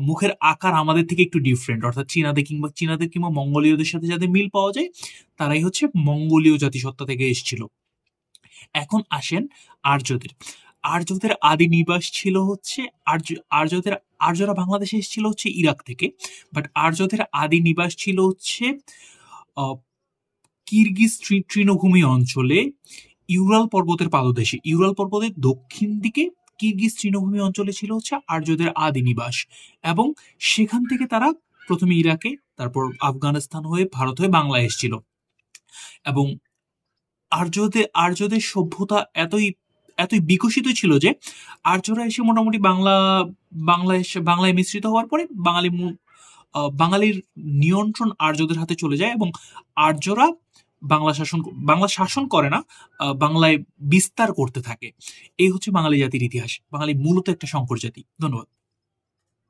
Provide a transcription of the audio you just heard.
মুখের আকার আমাদের থেকে একটু ডিফারেন্ট অর্থাৎ চীনাদের কিংবা চীনাদের কিংবা মঙ্গোলীয়দের সাথে যাদের মিল পাওয়া যায়, তারাই হচ্ছে মঙ্গোলীয় জাতিসত্তা থেকে এসেছিল। এখন আসেন আর্যদের। আর্যদের আদি নিবাস ছিল হচ্ছে, আর্য, আর্যদের, আর্যরা বাংলাদেশে এসেছিল হচ্ছে ইরাক থেকে। বাট আর্যদের আদি নিবাস ছিল হচ্ছে কিরগিজ তৃণভূমি অঞ্চলে ইউরাল পর্বতের পাদদেশে। ইউরাল পর্বতের দক্ষিণ দিকে কিরগিজ তৃণভূমি অঞ্চলে ছিল হচ্ছে আর্যদের আদি নিবাস এবং সেখান থেকে তারা প্রথমে ইরাকে, তারপর আফগানিস্তান হয়ে ভারত হয়ে বাংলায় এসেছিল। এবং আর্যদের আর্যদের সভ্যতা এতই এতই বিকশিত ছিল যে আর্যরা এসে মোটামুটি বাংলা বাংলা এসে, বাংলায় মিশ্রিত হওয়ার পরে বাঙালি বাঙালির নিয়ন্ত্রণ আর্যদের হাতে চলে যায় এবং আর্যরা বাংলা শাসন বাংলা শাসন করে না বাংলায় বিস্তার করতে থাকে। এই হচ্ছে বাঙালি জাতির ইতিহাস। বাঙালি মূলত একটা সংকর জাতি। ধন্যবাদ।